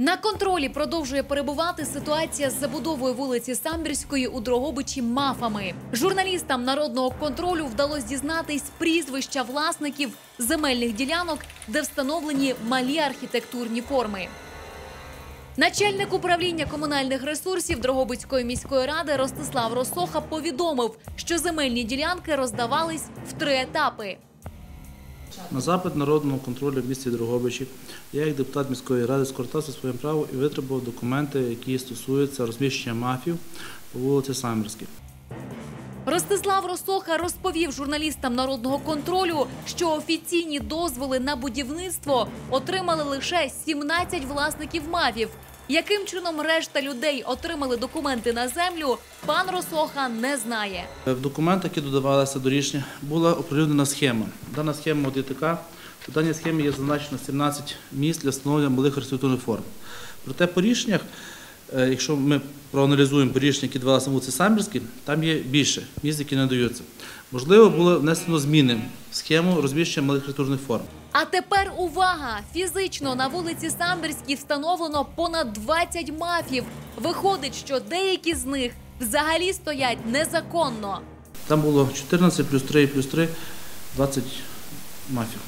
На контролі продовжує перебувати ситуація з забудовою вулиці Самбірської у Дрогобичі мафами. Журналістам народного контролю вдалося дізнатись прізвища власників земельних ділянок, де встановлені малі архітектурні форми. Начальник управління комунальних ресурсів Дрогобицької міської ради Ростислав Росоха повідомив, що земельні ділянки роздавались в три етапи. На запит народного контролю в місті Дрогобичі я, як депутат міської ради, скористався своїм правом і витребував документи, які стосуються розміщення мафів по вулиці Самбірській. Ростислав Росоха розповів журналістам народного контролю, що офіційні дозволи на будівництво отримали лише 17 власників мафів. Яким чином решта людей отримали документи на землю, пан Росоха не знає. В документах, які додавалися до рішення, була оприлюднена схема. Дана схема от є така. У даній схемі є зазначено 17 місць для встановлення малих архітектурних форм. Проте по рішеннях, е, якщо ми проаналізуємо по рішення, які давалися на вулиці Самбірській, там є більше місць, які не даються. Можливо, було внесено зміни в схему розміщення малих архітектурних форм. А тепер увага! Фізично на вулиці Самбірській встановлено понад 20 мафів. Виходить, що деякі з них взагалі стоять незаконно. Там було 14 плюс 3 плюс 3 – 20 мафів.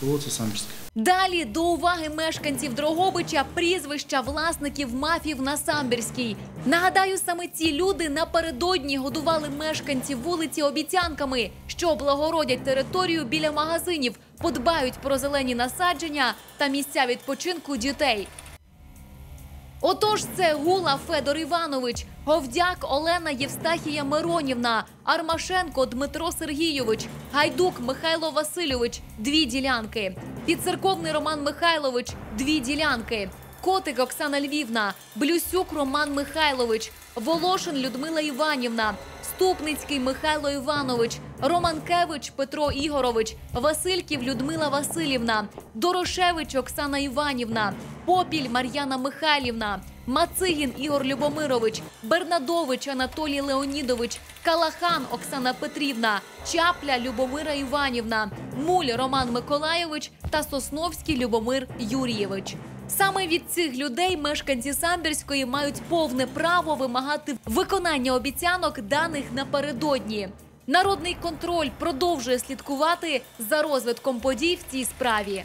По вулиці Самбірській. Далі до уваги мешканців Дрогобича прізвища власників мафів на Самбірській. Нагадаю, саме ці люди напередодні годували мешканців вулиці обіцянками, що облагородять територію біля магазинів, подбають про зелені насадження та місця відпочинку дітей. Отож, це Гула Федор Іванович, Говдяк Олена Євстахія Миронівна, Армашенко Дмитро Сергійович, Гайдук Михайло Васильович дві ділянки, Підцерковний Роман Михайлович дві ділянки, Котик Оксана Львівна, Блюсюк Роман Михайлович, Волошин Людмила Іванівна, Ступницький Михайло Іванович, Романкевич Петро Ігорович, Васильків Людмила Васильівна, Дорошевич Оксана Іванівна, Попіль Мар'яна Михайлівна, Мацигін Ігор Любомирович, Бернадович Анатолій Леонідович, Калахан Оксана Петрівна, Чапля Любомира Іванівна, Муль Роман Миколайович та Сосновський Любомир Юрійович. Саме від цих людей мешканці Самбірської мають повне право вимагати виконання обіцянок даних напередодні. Народний контроль продовжує слідкувати за розвитком подій в цій справі.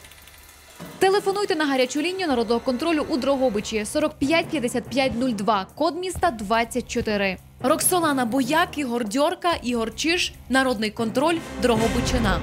Телефонуйте на гарячу лінію народного контролю у Дрогобичі 45 55 02, код міста 24. Роксолана Бояк, Ігор Дьорка, Ігор Чиш, Народний контроль, Дрогобичина.